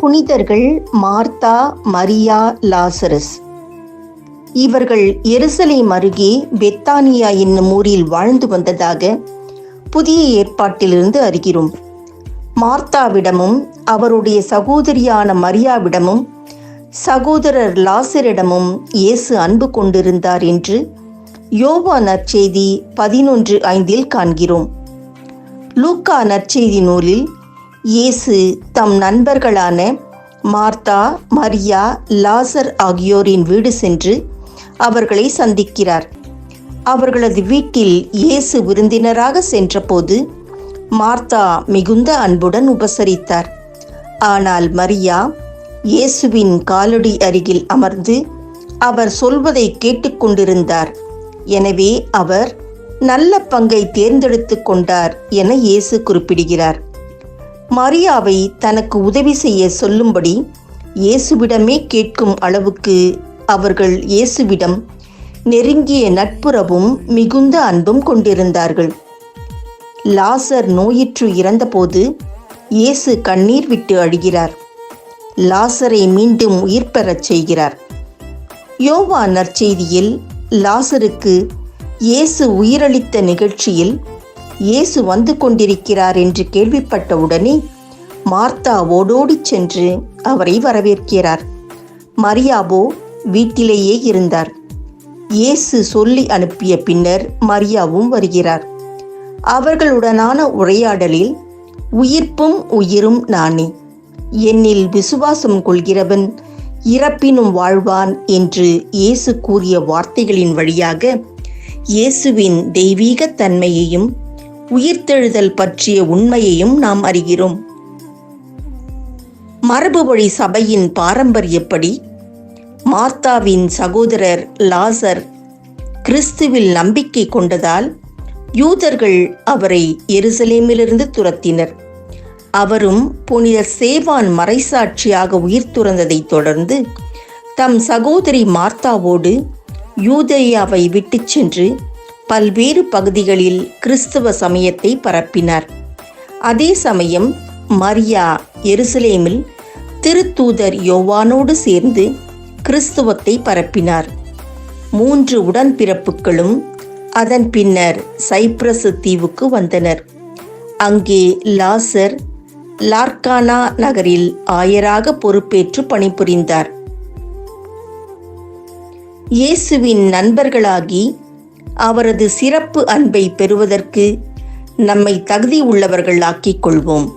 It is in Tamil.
புனிதர்கள் மார்த்தா மரியா லாசரஸ். இவர்கள் எருசலேம் அருகே பெத்தானியா என்னும் ஊரில் வாழ்ந்து வந்ததாக புதிய ஏற்பாட்டிலிருந்து அறிகிறோம். மார்த்தாவிடமும் அவருடைய சகோதரியான மரியாவிடமும் சகோதரர் லாசரிடமும் இயேசு அன்பு கொண்டிருந்தார் என்று யோவா நற்செய்தி பதினொன்று ஐந்தில் காண்கிறோம். லூக்கா நற்செய்தி நூலில் இயேசு தம் நண்பர்களான மார்த்தா மரியா லாசர் ஆகியோரின் வீடு சென்று அவர்களை சந்திக்கிறார். அவர்களது வீட்டில் இயேசு விருந்தினராக சென்றபோது மார்த்தா மிகுந்த அன்புடன் உபசரித்தார். ஆனால் மரியா இயேசுவின் காலடி அருகில் அமர்ந்து அவர் சொல்வதை கேட்டுக்கொண்டிருந்தார் எனவே அவர் நல்ல பங்கை தேர்ந்தெடுத்து கொண்டார் என இயேசு குறிப்பிடுகிறார். மரியாவை தனக்கு உதவி செய்ய சொல்லும்படி இயேசுவிடமே கேட்கும் அளவுக்கு அவர்கள் இயேசுவிடம் நெருங்கிய நட்புறவும் மிகுந்த அன்பும் கொண்டிருந்தார்கள். லாசர் நோயிற்று இறந்தபோது இயேசு கண்ணீர் விட்டு அழுகிறார். லாசரை மீண்டும் உயிர் பெறச் செய்கிறார். யோவா நற்செய்தியில் லாசருக்கு இயேசு உயிரளித்த நிகழ்ச்சியில் இயேசு வந்து கொண்டிருக்கிறார் என்று கேள்விப்பட்டவுடனே மார்த்தா ஓடோடிச் சென்று அவரை வரவேற்கிறார். மரியாவோ வீட்டிலேயே இருந்தார். இயேசு சொல்லி அனுப்பிய பின்னர் மரியாவும் வருகிறார். அவர்களுடனான உரையாடலில் உயிர்ப்பும் உயிரும் நானே. என்னில் விசுவாசம் கொள்கிறவன் இறப்பினும் வாழ்வான் என்று இயேசு கூறிய வார்த்தைகளின் வழியாக இயேசுவின் தெய்வீக தன்மையையும் உயிர்த்தெழுதல் பற்றிய உண்மையையும் நாம் அறிகிறோம். மரபு வழி சபையின் பாரம்பரியப்படி மார்த்தாவின் சகோதரர் லாசர் கிறிஸ்துவில் நம்பிக்கை கொண்டதால் யூதர்கள் அவரை எருசலேமிலிருந்து துரத்தினர். அவரும் புனித சேவான் மறைசாட்சியாக உயிர் துறந்ததைத் தொடர்ந்து தம் சகோதரி மார்த்தாவோடு யூதேயாவை விட்டுச் சென்று பல்வேறு பகுதிகளில் கிறிஸ்தவ சமயத்தை பரப்பினார். அதே சமயம் மரியா எருசலேமில் திருத்தூதர் யோவானோடு சேர்ந்து கிறிஸ்துவத்தை பரப்பினார். மூன்று உடன்பிறப்புகளும் அதன் பின்னர் சைப்ரஸ் தீவுக்கு வந்தனர். அங்கே லாசர் லார்கானா நகரில் ஆயராக பொறுப்பேற்று பணிபுரிந்தார். இயேசுவின் நண்பர்களாகி அவரது சிறப்பு அன்பை பெறுவதற்கு நம்மை தகுதி உள்ளவர்கள் ஆக்கிக் கொள்வோம்.